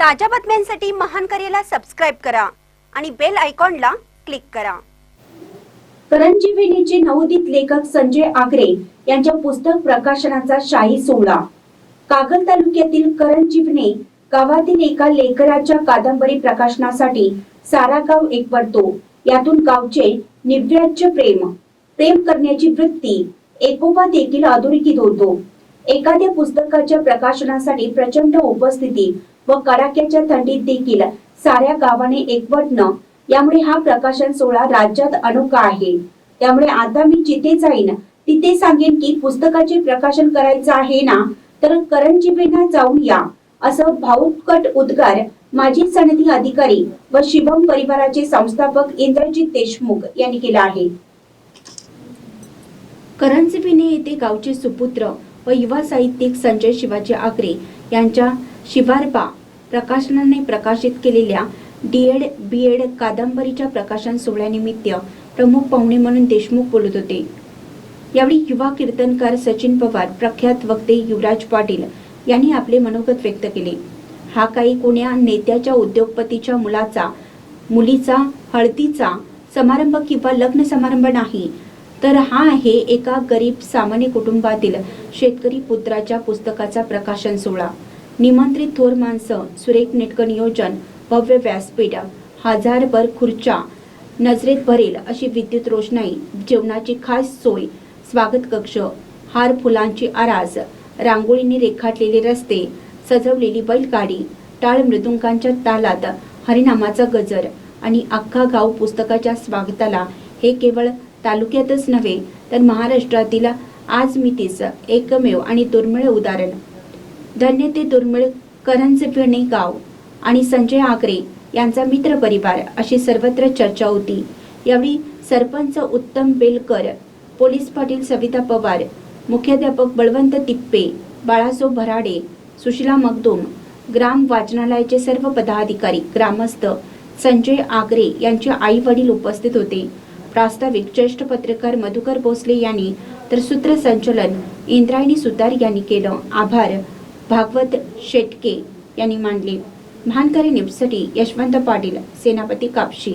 ताज्या बातम्यांसाठी महान करेला सबस्क्राईब करा आणि बेल आयकॉनला क्लिक करा. करंजी वेणीचे नवोदित लेखक संजय आगरे यांच्या पुस्तक प्रकाशनाचा शाही सोहळा. कागल तालुक्यातील करंजीवणे गावातील एका लेकराच्या कादंबरी प्रकाशनासाठी सारा गाव एकवटतो यातून गावचे निव्याज्य प्रेम प्रेम करण्याची वृत्ती एकोपा देखील अधोरेखित होतो. एखाद्या पुस्तकाच्या प्रकाशनासाठी प्रचंड उपस्थिती व कडाक्याच्या थंडीत देखील साऱ्या गावाने एकवटणं यामुळे हा प्रकाशन सोहळा राज्यात अनोखा आहे. त्यामुळे आता मी जिथे जाईन तिथे सांगेन की पुस्तकाचे प्रकाशन करायचं आहे ना तर करंजीबेना जाऊन या. असं भाऊकट उद्गार माजी सनदी अधिकारी व शिवम परिवाराचे संस्थापक इंद्रजित देशमुख यांनी केला आहे. करंजविने येथे गावचे सुपुत्र व युवा साहित्यिक संजय शिवाजी आगरे यांच्या शिवारपा प्रकाशनाने प्रकाशित केलेल्या डीएड बी एड कादंबरीच्या प्रकाशन सोहळ्यानिमित्त प्रमुख पाहुणे म्हणून देशमुख बोलत होते. यावेळी युवा कीर्तनकार सचिन पवार प्रख्यात वक्ते युवराज पाटील यांनी आपले मनोगत व्यक्त केले. हा काही कोण्या नेत्याच्या उद्योगपतीच्या मुलाचा मुलीचा हळदीचा समारंभ किंवा लग्न समारंभ नाही तर हा आहे एका गरीब सामान्य कुटुंबातील शेतकरी पुत्राच्या पुस्तकाचा प्रकाशन सोहळा. निमंत्रित थोर माणसं सुरेख नेटकं नियोजन भव्य व्यासपीठ हजारभर खुर्च्या नजरेत भरेल अशी विद्युत रोषणाई जेवणाची खास सोय स्वागत कक्ष हार फुलांची आरास रांगोळीने रेखाटलेले रस्ते सजवलेली बैलगाडी टाळ मृदुंगांच्या तालात हरिनामाचा गजर आणि अख्खा गाव पुस्तकाच्या स्वागताला हे केवळ तालुक्यातच नव्हे तर महाराष्ट्रातील आज मितीस एकमेव आणि दुर्मिळ उदाहरण. धन्य ते दुर्मिळ करंजविणे गाव आणि संजय आगरे यांचा मित्र परिवार अशी सर्वत्र चर्चा होती. यावेळी सरपंच उत्तम बेलकर पोलीस पाटील सविता पवार मुख्याध्यापक बळवंत तिप्पे बाळासो भराडे सुशिला मगदूम ग्राम वाचनालयाचे सर्व पदाधिकारी ग्रामस्थ संजय आगरे यांचे आई वडील उपस्थित होते. प्रास्ताविक ज्येष्ठ पत्रकार मधुकर भोसले यांनी तर सूत्रसंचलन इंद्रायणी सुतार यांनी केलं. आभार. भागवत शेटके यांनी मानले महानकरी निपसटी यशवंत पाटील सेनापती कापशी.